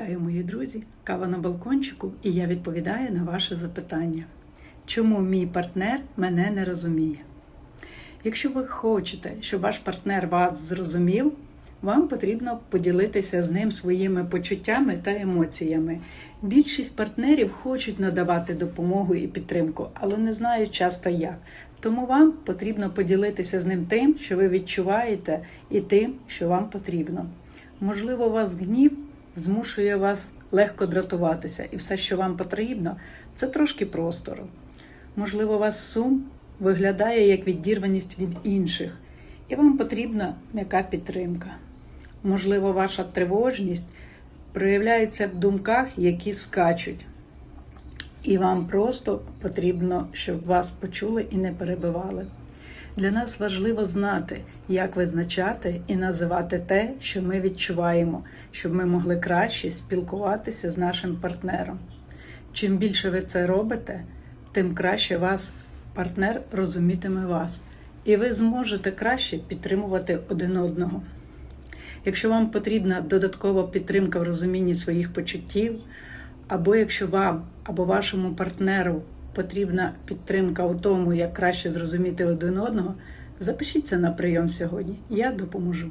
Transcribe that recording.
Вітаю, мої друзі! Кава на балкончику, і я відповідаю на ваше запитання. Чому мій партнер мене не розуміє? Якщо ви хочете, щоб ваш партнер вас зрозумів, вам потрібно поділитися з ним своїми почуттями та емоціями. Більшість партнерів хочуть надавати допомогу і підтримку, але не знають часто як. Тому вам потрібно поділитися з ним тим, що ви відчуваєте, і тим, що вам потрібно. Можливо, у вас гнів змушує вас легко дратуватися, і все, що вам потрібно, це трошки простору. Можливо, вас сум виглядає як відірваність від інших, і вам потрібна м'яка підтримка. Можливо, ваша тривожність проявляється в думках, які скачуть. І вам просто потрібно, щоб вас почули і не перебивали. Для нас важливо знати, як визначати і називати те, що ми відчуваємо, щоб ми могли краще спілкуватися з нашим партнером. Чим більше ви це робите, тим краще вас партнер розумітиме вас, і ви зможете краще підтримувати один одного. Якщо вам потрібна додаткова підтримка в розумінні своїх почуттів, або якщо вам або вашому партнеру потрібна підтримка у тому, як краще зрозуміти один одного, запишіться на прийом сьогодні. Я допоможу.